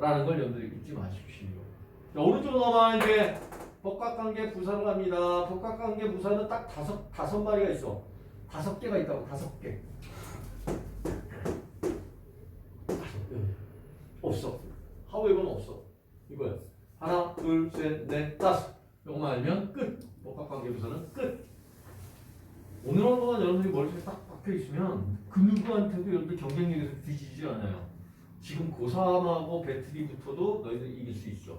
라는 걸 여러분들이 잊지 마십시오. 자, 오른쪽으로 넘어가 이제 복각관계 부사로 갑니다. 복각관계 부사는 딱 다섯 다섯 마리가 있어. 다섯 개가 있다고 다섯 개. 개. 없어. 하우에버는 없어. 이거야. 하나, 둘, 셋, 넷, 다섯. 요거만 알면 끝. 복각관계 부사는 끝. 오늘 한 동안 여러분들이 머릿속에 딱 박혀 있으면 그 누구한테도 여러분들 경쟁력에서 뒤지지 않아요. 지금 고3하고 배틀이 붙어도 너희들 이길 수 있어.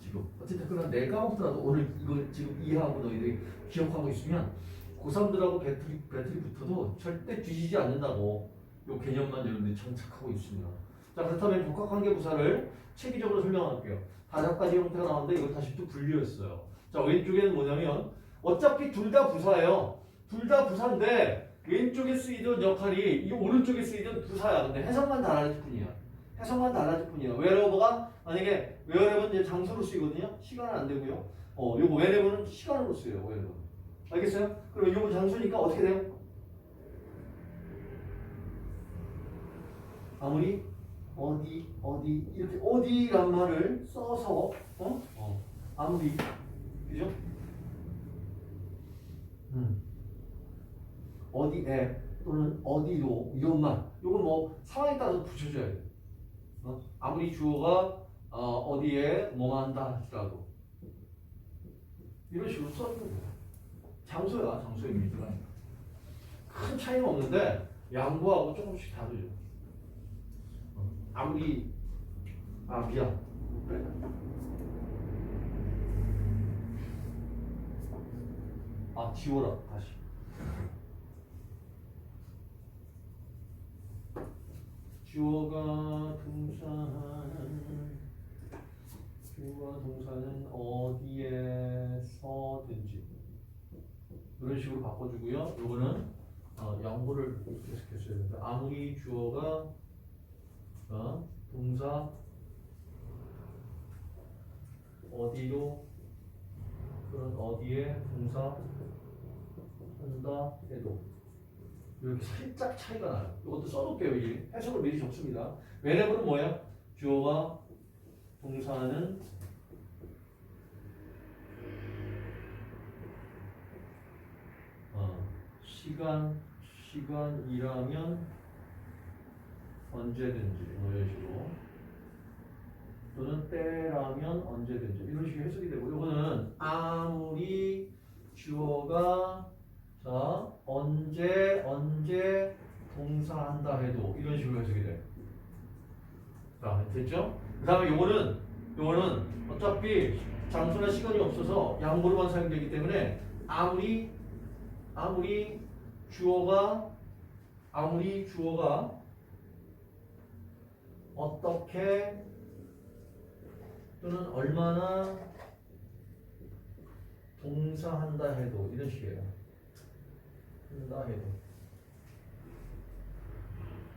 지금 어쨌든 그러나 내가 없더라도 오늘 이걸 지금 이해하고 너희들이 기억하고 있으면 고3들하고 배틀이 배틀이 붙어도 절대 뒤지지 않는다고 요 개념만 여러분들이 장착하고 있습니다. 자 그렇다면 복합관계 부사를 체계적으로 설명할게요. 다섯 가지 형태가 나왔는데 이걸 다시 또 분류했어요. 자 왼쪽에는 뭐냐면 어차피 둘 다 부사예요. 둘 다 부사인데 왼쪽에 쓰이던 역할이 이 오른쪽에 쓰이던 부사야. 근데 해석만 달라질 뿐이야. 해석만 달라질 뿐이야. 웨어러버가 만약에 웨어러버는 이제 장소로 쓰이거든요. 시간은 안 되고요. 어, 요거 웨어러버는 시간으로 쓰여요. 웨어러버. 알겠어요? 그럼 요거 장소니까 어떻게 돼요? 아무리 어디 어디 이렇게 어디란 말을 써서 어? 어. 아무리 그죠? 음. 어디에 또는 어디로 이것만 요건 뭐 상황에 따라서 붙여줘야 돼. 어? 아무리 주어가 어, 디에 뭐만 한다 할지라도 이런 식으로 써주는 거야. 장소야 장소의 의미가 큰 차이는 없는데 양보하고 조금씩 다르죠. 어, 아무리 아 미안 그래. 아 지워라 다시. 주어가 동사는 주어가 동사는 어디에서든지 이런 식으로 바꿔주고요. 요거는 어, 양보를 계속했어야 되는데 아무리 주어가 어, 동사 어디로 또는 어디에 동사 한다 해도 이렇게 살짝 차이가 나요. 이것도 써놓을게요. 이 해석을 미리 적습니다. whenever는 뭐야? 주어가 동사는 어, 시간 시간이라면 언제든지 뭐 이런 식으로 또는 때라면 언제든지 이런 식으로 해석이 되고 이거는 아무리 주어가 자 언제 언제 동사한다 해도 이런 식으로 해석이 돼. 자 됐죠? 그다음에 요거는 요거는 어차피 장소나 시간이 없어서 양보로만 사용되기 때문에 아무리 아무리 주어가 아무리 주어가 어떻게 또는 얼마나 동사한다 해도 이런 식이에요. 한다 해도.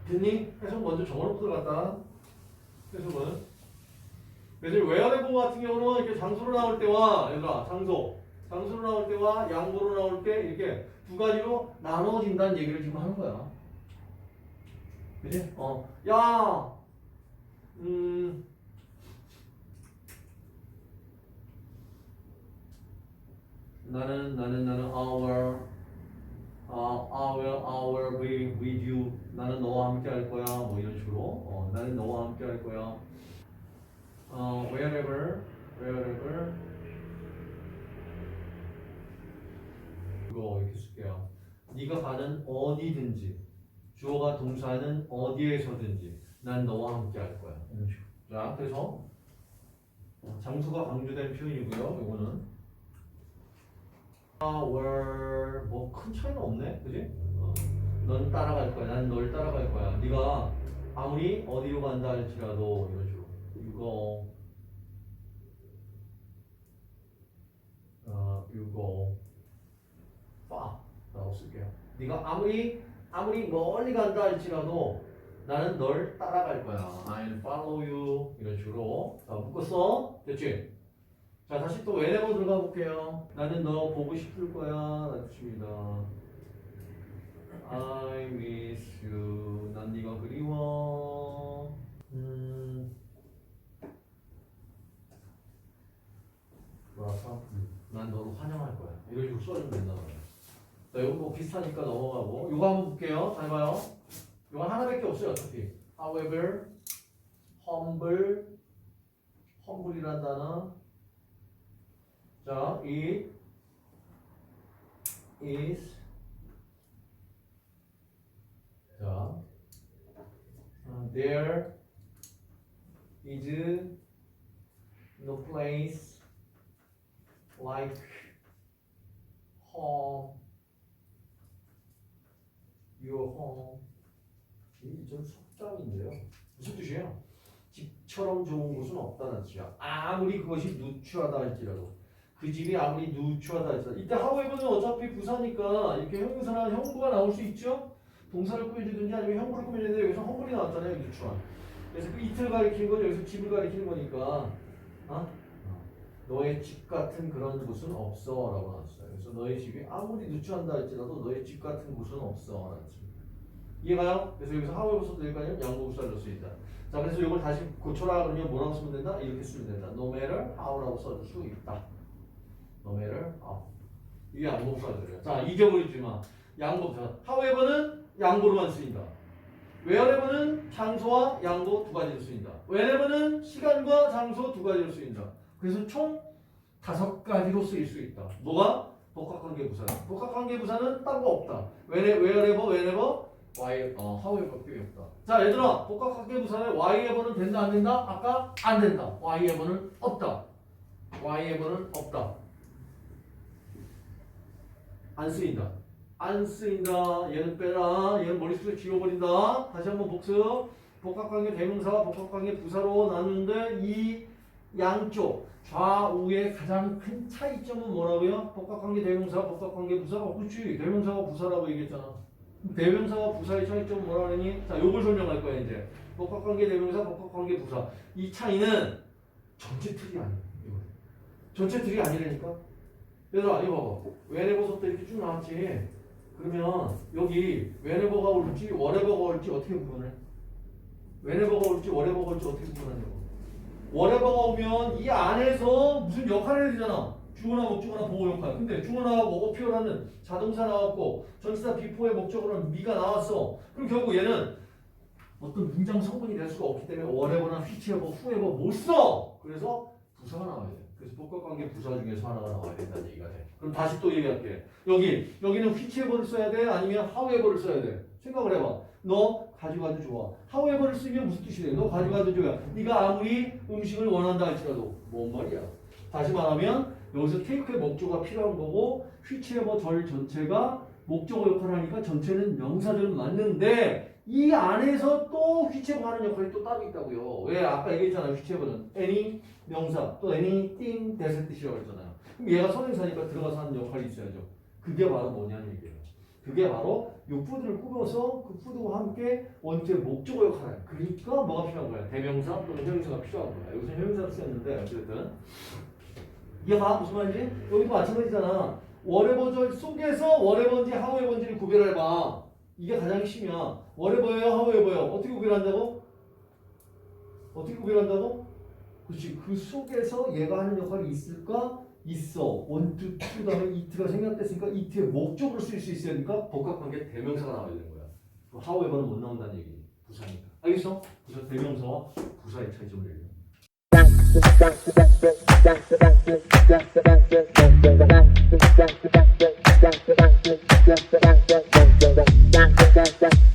됐니? 해석 먼저 적어놓고 들어갔다. 해석은. 그래서 웨어레버 같은 경우는 이렇게 장소로 나올 때와 얘들아 장소 장소로 나올 때와 양보로 나올 때 이렇게 두 가지로 나눠진다는 얘기를 지금 하는 거야. 그지? 어, 야, 음, 나는 나는 나는 our 어, I will, I will be with you. 나는 너와 함께 할 거야. 뭐 이런 식으로. 어, 나는 너와 함께 할 거야. 어, wherever, wherever. 이거 이렇게 쓸게요. 네가 가는 어디든지. 주어가 동사는 어디에서든지. 난 너와 함께 할 거야. 이런 식으로. 자, 그래서 어, 장소가 강조된 표현이고요. 이거는. Our 뭐 큰 차이는 없네, 그지? 어. 넌 따라갈 거야, 난 널 따라갈 거야. 네가 아무리 어디로 간다 할지라도 이런 식으로 이거 어 이거 파라고 쓸게요. 네가 아무리 아무리 멀리 간다 할지라도 나는 널 따라갈 거야. I'll follow you 이런 식으로 자 묶었어, 됐지? 자 다시 또 whenever 들어가 볼게요. 나는 너 보고 싶을 거야. 라는 뜻입니다. I miss you. 난 네가 그리워. 음. 난 너를 환영할 거야. 이런 식으로 써주면 된단 말이야. 자, 이거 뭐 비슷하니까 넘어가고. 이거 한번 볼게요. 잘 봐요. 이거 하나밖에 없어요, 어차피. However, humble, humble이란 단어. 자, it is 자, 어, there is no place like home, your home. 이좀 속담인데요. 무슨 뜻이에요? 집처럼 좋은 곳은 없다는 뜻이야. 아무리 그것이 누추하다 할지라도. 그 집이 아무리 누추하다 할지라도. 이때 하웨버는 어차피 부사니까 이렇게 형용사나 형부가 나올 수 있죠? 동사를 꾸며주든지 아니면 형부를 꾸며주는데 여기서 헝불이 나왔잖아요. 누추한. 그래서 그 이틀 가리키는 건 여기서 집을 가리키는 거니까. 어? 너의 집 같은 그런 곳은 없어 라고 나왔어요. 그래서 너의 집이 아무리 누추한다 할지라도 너의 집 같은 곳은 없어 라는 뜻입니다. 이해가요? 그래서 여기서 써도 될까요? 양보부사를 넣을 수 있다. 자, 그래서 이걸 다시 고쳐라 그러면 뭐라고 쓰면 된다? 이렇게 쓰면 된다. No matter how라고 써줄 수 있다. Matter how. 이게 양보부사들이야. 자, 잊어버리지 마. 양보부사. however는 양보로만 쓰인다. wherever는 장소와 양보 두 가지로 쓰인다. whenever는 시간과 장소 두 가지로 쓰인다. 그래서 총 다섯 가지로 쓰일 수 있다. 뭐가? 복합관계부사. 복합관계부사는 딴 거 없다. where- wherever, whenever, why, 어, however밖에 없다. 자, 얘들아, 복합관계부사에 whyever는 된다, 안 된다? 아까 안 된다. whyever는 없다. whyever는 없다. 안 쓰인다. 안 쓰인다. 얘는 빼라. 얘는 머릿속에 지워버린다. 다시 한번 복습. 복합관계 대명사와 복합관계 부사로 나누는데 이 양쪽 좌우의 가장 큰 차이점은 뭐라고요? 복합관계 대명사, 복합관계 부사. 어, 그렇지. 대명사와 부사라고 얘기했잖아. 대명사와 부사의 차이점은 뭐라 그러니? 자, 요걸 설명할 거야 이제. 복합관계 대명사, 복합관계 부사. 이 차이는 전체 틀이 아니야. 전체 틀이 아니라니까. 얘들아, 이거 봐봐. 웨네버서부터 이렇게 쭉 나왔지. 그러면 여기 웨네버가 올지 워레버가 올지 어떻게 구분해? 웨네버가 올지 워레버가 올지 어떻게 구분하냐고. 워레버가 오면 이 안에서 무슨 역할을 해야 되잖아. 주어나 목적어나 보호 역할. 근데 주어나하고 어피어라는 자동사 나왔고 전치사 비포의 목적어는 미가 나왔어. 그럼 결국 얘는 어떤 문장 성분이 될 수가 없기 때문에 워레버나 휘치에버, 후에버 못 써. 그래서 부사가 나와야 돼. 그래서 복합관계 부사 중에서 하나가 나와야 된다는 얘기가 돼. 그럼 다시 또 얘기할게. 여기 여기는 휘치에버를 써야 돼, 아니면 하우에버를 써야 돼. 생각을 해봐. 너 가져가도 좋아. 하우에버를 쓰면 무슨 뜻이 돼? 너 가져가도 좋아. 네가 아무리 음식을 원한다 할지라도 뭔 말이야? 다시 말하면 여기서 테이크의 목조가 필요한 거고 휘치에버 절 전체가 목적어 역할을 하니까 전체는 명사절은 맞는데 이 안에서 또 휘체버 하는 역할이 또 따로 있다고요. 왜 아까 얘기했잖아요. 휘체버는 any 명사 또 anything that의 뜻이라고 했잖아요. 그럼 얘가 선행사니까 들어가서 하는 역할이 있어야죠. 그게 바로 뭐냐는 얘기예요. 그게 바로 요 푸드를 꾸며서 그 푸드와 함께 원체 목적어 역할을. 그러니까 뭐가 필요한 거야? 대명사 또는 형용사가 필요한 거야. 여기서 형용사를 쓰였는데 어쨌든 이해가 무슨 말인지? 여기도 마찬가지잖아. 워레버절 속에서 워레버인지 하우에버인지를 구별해봐. 이게 가장 핵심이야. 워레버예요, 하우에버예요. 어떻게 구별한다고? 어떻게 구별한다고? 그렇지. 그 속에서 얘가 하는 역할이 있을까? 있어. 원투, 투 다음에 이트가 생략됐으니까 이트의 목적으로 쓸 수 있으니까 복합관계 대명사가 나와야 되는 거야. 그 하우에버는 못 나온다는 얘기. 부사니까. 알겠어? 그래서 대명사와 부사의 차이점을 얘기해. Thank you.